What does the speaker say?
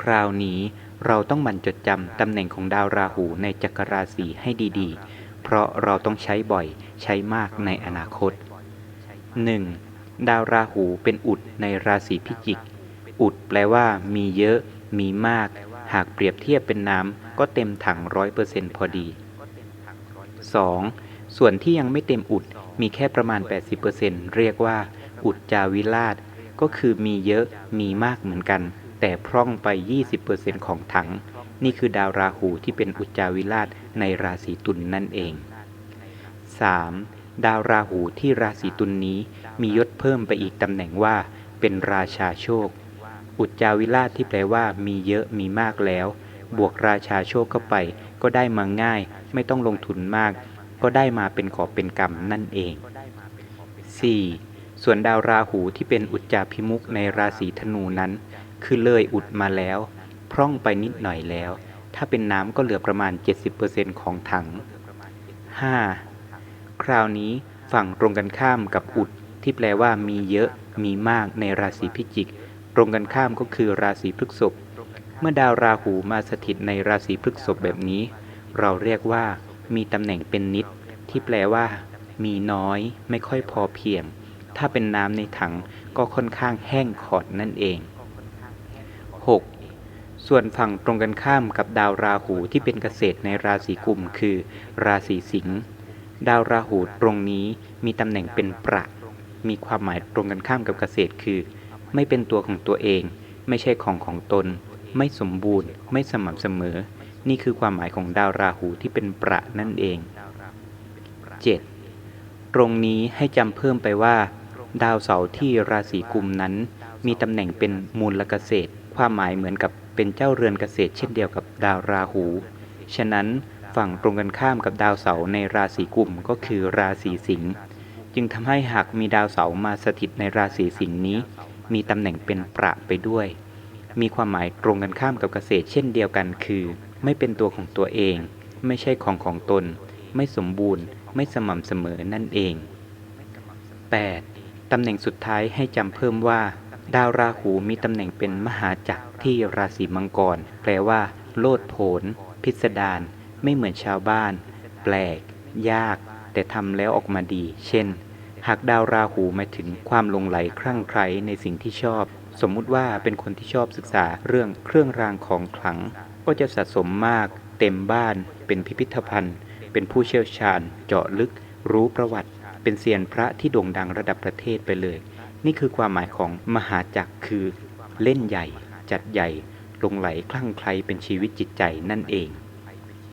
คราวนี้เราต้องมันจดจำตำแหน่งของดาวราหูในจักรราศีให้ดีๆ เพราะเราต้องใช้บ่อยใช้มากในอนาคต 1. ดาวราหูเป็นอุดในราศีพิจิก อุดแปลว่ามีเยอะ มีมาก หากเปรียบเทียบเป็นน้ำก็เต็มถังร้อยเปอร์เซ็นต์พอดี 2. ส่วนที่ยังไม่เต็มอุดมีแค่ประมาณ 80%เรียกว่า อุดจาวิราช ก็คือมีเยอะมีมากเหมือนกัน แต่พร่องไป 20%ของถัง นี่คือดาวราหูที่เป็นอุจจาวิราชในราศีตุลนนั่นเอง 3. ดาวราหูที่ราศีตุลนนี้มียศเพิ่มไปอีกตำแหน่งว่า เป็นราชาโชค อุจจาวิราชที่แปลว่ามีเยอะมีมากแล้ว บวกราชาโชคเข้าไป ก็ได้มาง่าย ไม่ต้องลงทุนมาก ก็ได้มาเป็นขอบเป็นกรรมนั่นเอง 4. ส่วนดาวราหูที่เป็นอุจจาพิมุกในราศีธนูนั้น คือเลยอุดมาแล้ว พร่องไปนิดหน่อยแล้ว ถ้าเป็นน้ำก็เหลือประมาณ 70%ของถัง 5. คราวนี้ฝั่งตรงกันข้ามกับอุดที่แปลว่ามีเยอะมีมากในราศีพิจิก ตรงกันข้ามก็คือราศีพฤษภเมื่อดาวราหูมาสถิตในราศีพฤษภแบบนี้ เราเรียกว่า มีตำแหน่งเป็นนิด ที่แปลว่า มีน้อยไม่ค่อยพอเพียง ถ้าเป็นน้ำในถังก็ค่อนข้างแห้งขอดนั่นเอง 6. ส่วนฝั่งตรงกันข้ามกับดาวราหูที่เป็นเกษตรในราศีกุมคือ ราศีสิงห์ดาวราหูตรงนี้มีตำแหน่งเป็นประ มีความหมายตรงกันข้ามกับเกษตรคือ ไม่เป็นตัวของตัวเอง ไม่ใช่ของของตน ไม่สมบูรณ์ ไม่สม่ำเสมอ นี่คือความหมายของดาวราหูที่เป็นประนั่นเอง 7. ตรงนี้ให้จำเพิ่มไปว่า ดาวเสาร์ที่ราศีกุมนั้น มีตำแหน่งเป็นมูลเกษตร ความหมายเหมือนกับเป็นเจ้าเรือนเกษตรเช่นเดียวกับดาวราหู ฉะนั้นฝั่งตรงกันข้ามกับดาวเสาร์ในราศีกุมก็คือราศีสิงห์จึงทำให้หากมีดาวเสาร์มาสถิตในราศีสิงห์นี้ มีตำแหน่งเป็นประไปด้วย มีความหมายตรงกันข้ามกับเกษตรเช่นเดียวกันคือ ไม่เป็นตัวของตัวเอง ไม่ใช่ของของตน ไม่สมบูรณ์ ไม่สม่ำเสมอนั่นเอง 8. ตำแหน่งสุดท้ายให้จำเพิ่มว่า ดาวราหูมีตำแหน่งเป็นมหาจักรที่ราศีมังกร แปลว่า โลดโผน พิสดารไม่เหมือนชาวบ้าน แปลก ยาก แต่ทำแล้วออกมาดี เช่น หากดาวราหูหมายถึงความลงไหลคลั่งไคล้ในสิ่งที่ชอบ สมมุติว่าเป็นคนที่ชอบศึกษาเรื่องเครื่องรางของขลัง ก็จะสะสมมาก เต็มบ้าน เป็นพิพิธภัณฑ์ เป็นผู้เชี่ยวชาญ เจาะลึก รู้ประวัติ เป็นเซียนพระที่โด่งดังระดับประเทศไปเลย นี่คือความหมายของมหาจักรคือเล่นใหญ่ จัดใหญ่ลงไหลคลั่งไคล้เป็นชีวิตจิตใจนั่นเอง